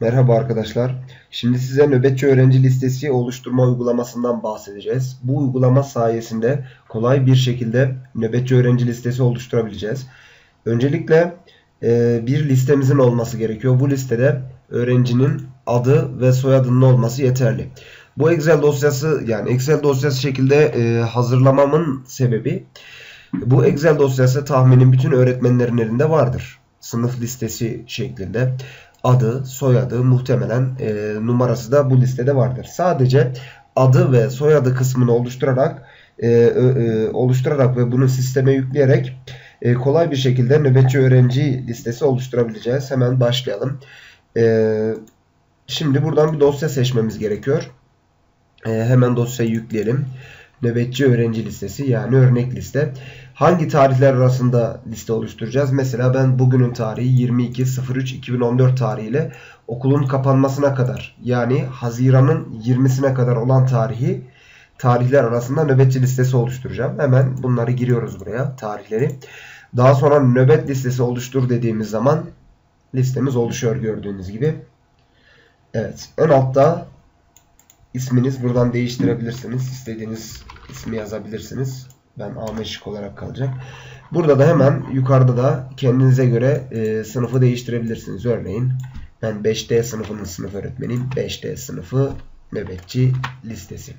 Merhaba arkadaşlar. Şimdi size nöbetçi öğrenci listesi oluşturma uygulamasından bahsedeceğiz. Bu uygulama sayesinde kolay bir şekilde nöbetçi öğrenci listesi oluşturabileceğiz. Öncelikle e, bir listemizin olması gerekiyor. Bu listede öğrencinin adı ve soyadının olması yeterli. Bu Excel dosyası yani Excel dosyası şekilde e, hazırlamamın sebebi bu Excel dosyası tahminim bütün öğretmenlerin elinde vardır. Sınıf listesi şeklinde adı, soyadı, muhtemelen e, numarası da bu listede vardır. Sadece adı ve soyadı kısmını oluşturarak e, e, oluşturarak ve bunu sisteme yükleyerek e, kolay bir şekilde nöbetçi öğrenci listesi oluşturabileceğiz. Hemen başlayalım. E, şimdi buradan bir dosya seçmemiz gerekiyor. E, hemen dosyayı yükleyelim. Nöbetçi öğrenci listesi yani örnek liste. Hangi tarihler arasında liste oluşturacağız? Mesela ben bugünün tarihi 22.03.2014 tarihiyle okulun kapanmasına kadar yani Haziran'ın 20'sine kadar olan tarihi tarihler arasında nöbetçi listesi oluşturacağım. Hemen bunları giriyoruz buraya tarihleri. Daha sonra nöbet listesi oluştur dediğimiz zaman listemiz oluşuyor gördüğünüz gibi. Evet en altta isminiz buradan değiştirebilirsiniz. İstediğiniz ismi yazabilirsiniz. Ben Ahmet olarak kalacak. Burada da hemen yukarıda da kendinize göre e, sınıfı değiştirebilirsiniz. Örneğin ben 5D sınıfının sınıf öğretmeniyim. 5D sınıfı nöbetçi listesi.